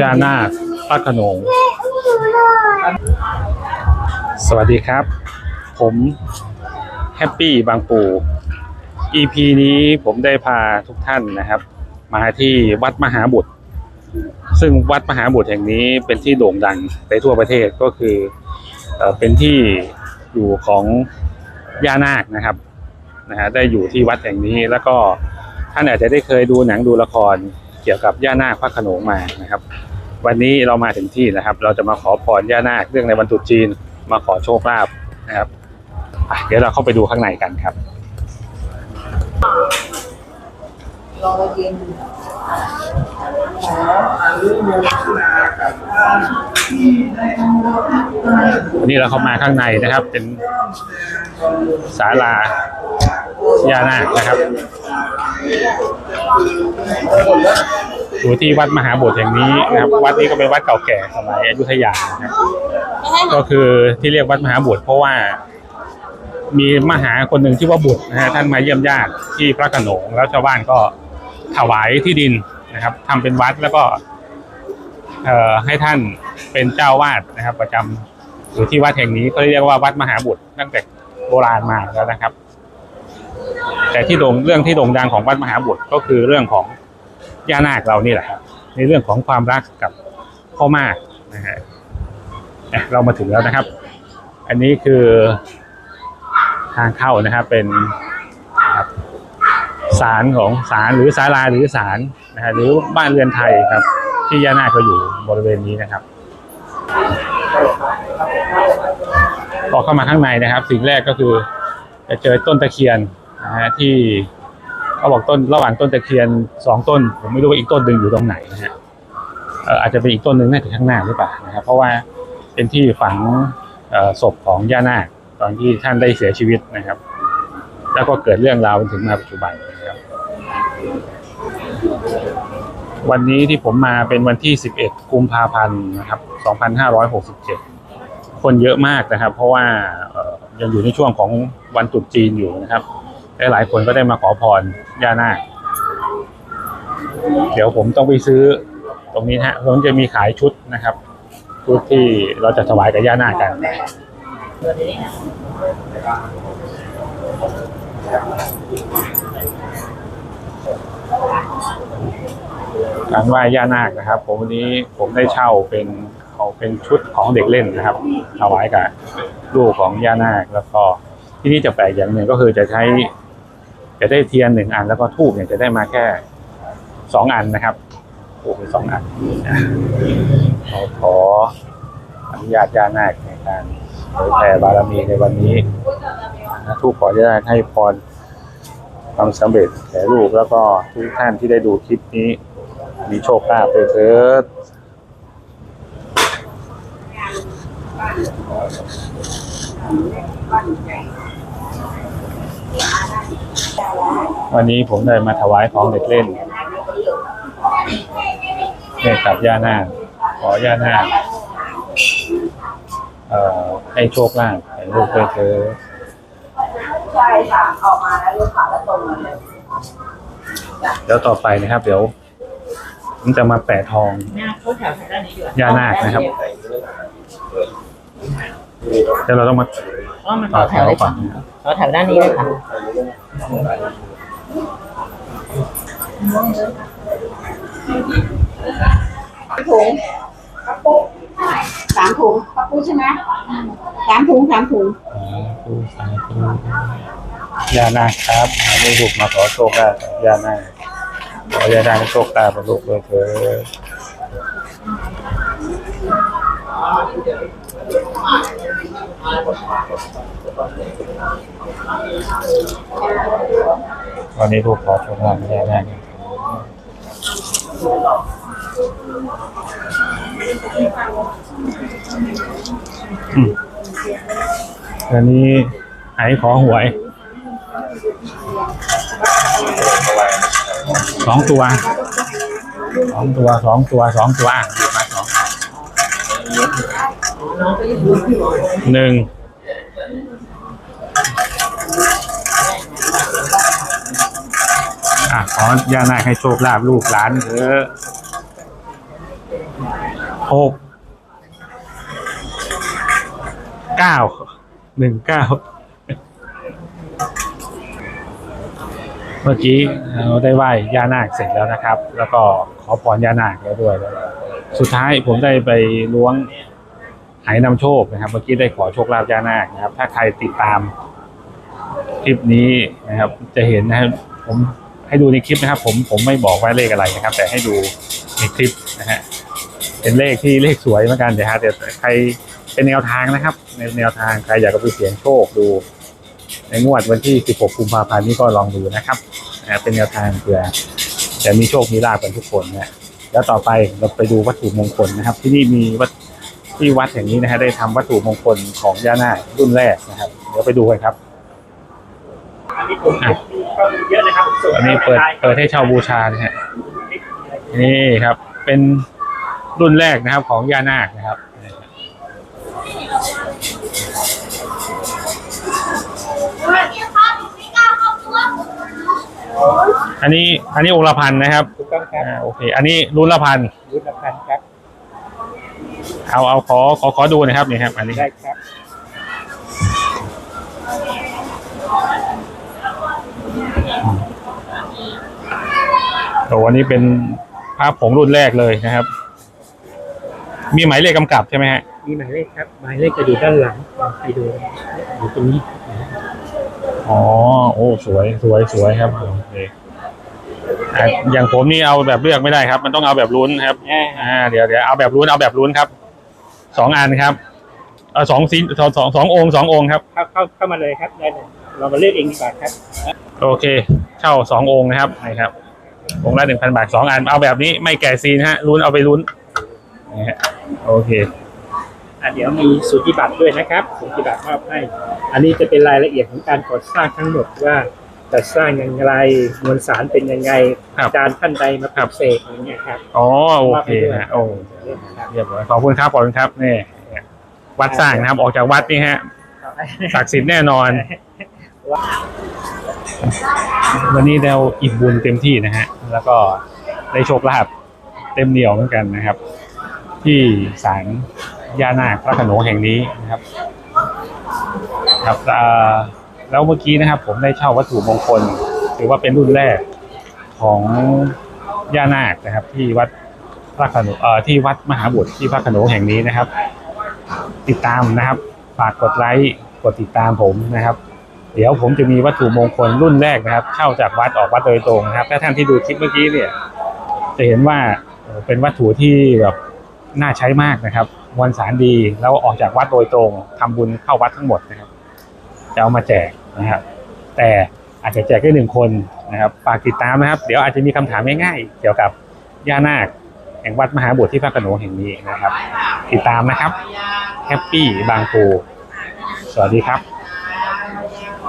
ย่านาคพระขนง สวัสดีครับ ผมแฮปปี้บางปู EP นี้ผมได้พาทุกท่านนะครับ มาที่วัดมหาบุตร ซึ่งวัดมหาบุตรแห่งนี้เป็นที่โด่งดังไปทั่วประเทศก็คือเอเป็นที่อยู่ของย่านาคนะครับนะฮะได้อยู่ที่วัดแห่งนี้แล้วก็ท่านอาจจะได้เคยดูหนังดูละคร กี่ยวกับย่านาคพระขนงมานะครับ วันนี้เรามาถึงที่นะครับ เราจะมาขอพรย่านาคเรื่องในวันตรุษจีน มาขอโชคลาภนะครับเดี๋ยวเราเข้าไปดูข้างในกันครับ รอเย็นวันนี้เราเข้ามาข้างในนะครับ เป็นศาลาย่านาคนะครับอยู่ที่วัดมหาโบสถ์แห่งนี้นะครับ วัดนี้ก็เป็นวัดเก่าแก่สมัยอยุธยานะครับก็คือที่เรียกวัดมหาบุตรเพราะว่ามีมหาคนหนึ่งที่ว่าบุตรนะฮะท่านมาเยี่ยมญาติที่พระโขนงแล้วชาวบ้านก็ ถวายที่ดินนะครับทำเป็นวัดแล้วก็เอ่อให้ท่านเป็นเจ้าวาดนะครับ ประจำอยู่ที่วัดแห่งนี้ก็เรียกว่าวัดมหาบุตรตั้งแต่โบราณมาแล้วนะครับ แต่ที่โด่งเรื่องที่โด่งดังของวัดมหาบุตรก็คือเรื่องของย่านาคเรานี่แหละครับในเรื่องของความรักกับพ่อมากนะฮะอะเรามาถึงแล้วนะครับ อันนี้คือทางเข้านะครับเป็น ศาลของศาลหรือศาลาหรือศาลนะฮะหรือบ้านเรือนไทยครับ ที่ย่านาคก็อยู่บริเวณนี้นะครับพอเข้ามาข้างในนะครับ สิ่งแรกก็คือจะเจอต้นตะเคียนนะฮะที่เขาบอกต้นระหว่างต้นตะเคียนสองต้น ผมไม่รู้ว่าอีกต้นหนึ่งอยู่ตรงไหนนะฮะอาจจะเป็นอีกต้นหนึ่งน่าจะข้างหน้าหรือเปล่านะครับ เพราะว่าเป็นที่ฝังศพของย่านาคตอนที่ท่านได้เสียชีวิตนะครับ แล้วก็เกิดเรื่องราวจนถึงมาปัจจุบันนะครับ วันนี้ที่ผมมาเป็นวันที่ 11 กุมภาพันธ์นะครับ 2567 คนเยอะมากนะครับ เพราะว่ายังอยู่ในช่วงของวันตรุษจีนอยู่นะครับหลายคนก็ได้มาขอพรย่านาคเดี๋ยวผมต้องไปซื้อตรงนี้นะฮะผมจะมีขายชุดนะครับ ชุดที่เราจะถวายกับย่านาคกัน การไหว้ย่านาคนะครับ ผมวันนี้ผมได้เช่าเป็นเอาเป็นชุดของเด็กเล่นนะครับถวายกับลูกของย่านาคแล้วก็ที่นี่จะแปลกอย่างหนึ่งก็คือจะใช้ จะได้เทียนหนึ่งอันแล้วก็ทูบเนี่ยจะได้มาแค่สองอันนะครับทูบมีสองอันเราขออนุญาตย่านาคในการ เผยแผ่บารมีในวันนี้นะทูบขอจะได้ให้พรความสำเร็จแก่ลูกแล้วก็ทุกท่านที่ได้ดูคลิปนี้ มีโชคลาภไปเถิดวันนี้ผมได้มาถวายของเด็กเล่นเนี่ยกับย่านาขอย่านา เอ่อให้โชคลาภให้ลูกไปเถิดใช่ค่ะออกมาแล้วลูกค้าแล้วตรงมาเลยเดี๋ยวต่อไปนะครับ เดี๋ยวผมจะมาแปะทองหน้าเขาแถวด้านนี้อยู่ย่านาคนะครับเดี๋ยวเราต้องมาอ๋อมันต่อแถวเลยค่ะต่อแถวด้านนี้เลยค่ะถุงกระปุกสามถุงกระปุก ใช่ไหมสามถุงสามถุงสาธุสาธุย่านาคครับมาให้ลูกมาขอโชคลาภย่านาคขอย่านาคให้โชคลาภกับลูกด้วยเถิดวันนี้ลูกขอโชคลาภย่านาค อืมอันนี้หายขอหวยสองตัวสองตัวสองตัวสองตัวมาสองหนึ่ง อะขอย่านาคให้โชคลาภลูกหลานเถอะหกเก้าหนึ่งเก้าเมื่อกี้เราได้ไหว้ย่านาคเสร็จแล้วนะครับ แล้วก็ขอพรย่านาคแล้วด้วย สุดท้ายผมได้ไปล้วงหายนำโชคนะครับ เมื่อกี้ได้ขอโชคลาภย่านาคนะครับ ถ้าใครติดตามคลิปนี้นะครับ จะเห็นนะครับผม ให้ดูในคลิปนะครับ ผมผมไม่บอกว่าเลขอะไรนะครับ แต่ให้ดูในคลิปนะฮะเป็นเลขที่เลขสวยเหมือนกันเดี๋ยวฮะเดี๋ยวใครเป็นแนวทางนะครับในแนวทางใครอยากจะไปเสี่ยงโชคดู ในงวดวันที่ 16 กุมภาพันธ์นี้ก็ลองดูนะครับนะเป็นแนวทางเผื่อจะมีโชคมีลาภกันทุกคนนะแล้วต่อไปเราไปดูวัตถุมงคลนะครับ ที่นี่มีวัดที่วัดแห่งนี้นะฮะได้ทำวัตถุมงคลของย่านารุ่นแรกนะครับ เดี๋ยวไปดูกันครับ อันนี้ผมก็เยอะเลยครับส่งอันนี้เปิดเปิดให้เช่าบูชานะฮะนี่ครับ เป็นรุ่นแรกนะครับของย่านาคนะครับอันนี้อันนี้องค์ละพันนะครับถูกต้องครับอ่าโอเค อันนี้รุ่นละพันรุ่นละพันครับ เอาเอาขอขอขอดูหนะครับนี่ครับ อันนี้ได้ครับ โอ้อันนี้เป็นภาพผงรุ่นแรกเลยนะครับ มีหมายเลขกำกับใช่ไหมฮะ มีหมายเลขครับ หมายเลขจะอยู่ด้านหลังไปดูอยู่ตรงนี้อ๋อ โอ้ สวย สวย สวยครับโอเคอะอย่างผมนี่เอาแบบเลือกไม่ได้ครับ มันต้องเอาแบบลุ้นครับ อ่า เดี๋ยวเดี๋ยวเอาแบบลุ้น เอาแบบลุ้นครับ สองอันครับ เอาสองซีสองสองสององค์สององค์ครับ เข้าเข้าเข้ามาเลยครับได้เลยเรามาเลือกเองดีกว่าครับ โอเคเช่าสององค์นะครับนี่ครับ องค์ละหนึ่งพันบาทสองอัน เอาแบบนี้ไม่แก่ซีนฮะลุ้นเอาไปลุ้นนี่ฮะโอเคอะเดี๋ยวมีสูติบัตรด้วยนะครับสูติบัตรมอบให้ อันนี้จะเป็นรายละเอียดของการก่อสร้างทั้งหมดว่าจะสร้างอย่างไรมวลสารเป็นยังไงครับอาจารย์ท่านใดมาปลุกเสกอย่างเงี้ยครับอ๋อโอเคฮะโอ้ครับเรียบร้อยขอบคุณครับขอบคุณครับนี่วัดสร้างนะครับออกจากวัดนี่ฮะศักดิ์สิทธิ์แน่นอน วันนี้เราอิ่มบุญเต็มที่นะฮะ แล้วก็ได้โชคลาภเต็มเหนียวเหมือนกันนะครับ ที่ศาลย่านาคพระขนงแห่งนี้นะครับ ครับแล้วเมื่อกี้นะครับ ผมได้เช่าวัตถุมงคลถือว่าเป็นรุ่นแรกของย่านาคนะครับ ที่วัดพระขนงเอ่อที่วัดมหาบุตรที่พระขนงแห่งนี้นะครับ ติดตามนะครับฝากกดไลค์กดติดตามผมนะครับ เดี๋ยวผมจะมีวัตถุมงคลรุ่นแรกนะครับ เข้าจากวัดออกวัดโดยตรงนะครับ ถ้าท่านที่ดูคลิปเมื่อกี้เนี่ย จะเห็นว่าเป็นวัตถุที่แบบน่าใช้มากนะครับมวลสารดีแล้วออกจากวัดโดยตรงทำบุญเข้าวัดทั้งหมดนะครับ จะเอามาแจกนะครับ แต่อาจจะแจกได้หนึ่งคนนะครับฝากติดตามนะครับ เดี๋ยวอาจจะมีคำถามง่ายๆเกี่ยวกับย่านาคแห่งวัดมหาบุตรที่พระโขนงแห่งนี้นะครับ ติดตามนะครับแฮปปี้บางปูสวัสดีครับ